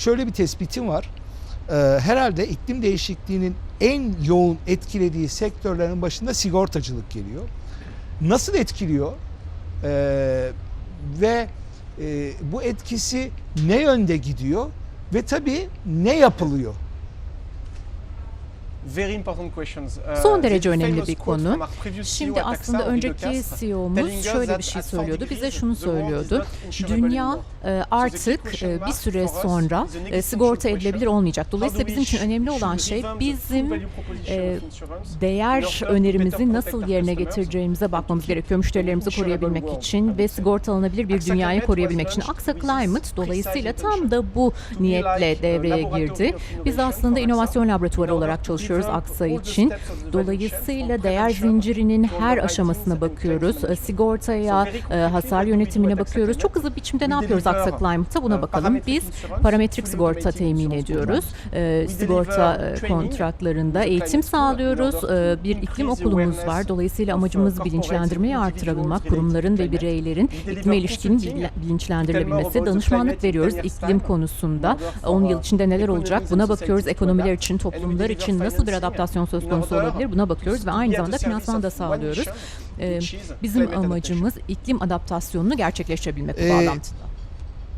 şöyle bir tespitim var. Ee, herhalde iklim değişikliğinin en yoğun etkilediği sektörlerin başında sigortacılık geliyor. Nasıl etkiliyor? Ee, ve e, bu etkisi ne yönde gidiyor? Ve tabii ne yapılıyor? Son derece önemli bir konu. CEO Şimdi aslında önceki CEO'muz şöyle bir şey at 40 söylüyordu. Bize şunu söylüyordu. Dünya e, artık e, bir süre sonra e, sigorta edilebilir olmayacak. Dolayısıyla bizim için önemli olan şey bizim e, değer önerimizi nasıl yerine getireceğimize bakmamız gerekiyor. Müşterilerimizi koruyabilmek için ve sigortalanabilir bir dünyayı koruyabilmek için. Aksa Climate dolayısıyla tam da bu niyetle devreye girdi. Biz aslında inovasyon laboratuvarı olarak to çalışıyoruz Aksa için. Dolayısıyla değer zincirinin her aşamasına bakıyoruz. Sigortaya, e, hasar yönetimine bakıyoruz. Çok hızlı biçimde ne yapıyoruz Aksa Climate'a buna bakalım. Biz parametrik sigorta temin ediyoruz. E, sigorta e, kontratlarında eğitim sağlıyoruz. Bir iklim okulumuz var. Dolayısıyla amacımız bilinçlendirmeyi artırabilmek. Kurumların ve bireylerin iklime ilişkin bilinçlendirilebilmesi, danışmanlık veriyoruz 10 years iklim konusunda. In order 10 for, yıl içinde neler olacak buna bakıyoruz. Ekonomiler için, toplumlar için nasıl bir financing adaptasyon söz konusu olabilir buna bakıyoruz ve aynı zamanda finansman da sağlıyoruz. Ee, Bizim amacımız iklim adaptasyonunu gerçekleştirebilmek bu Ee, bağlantıda.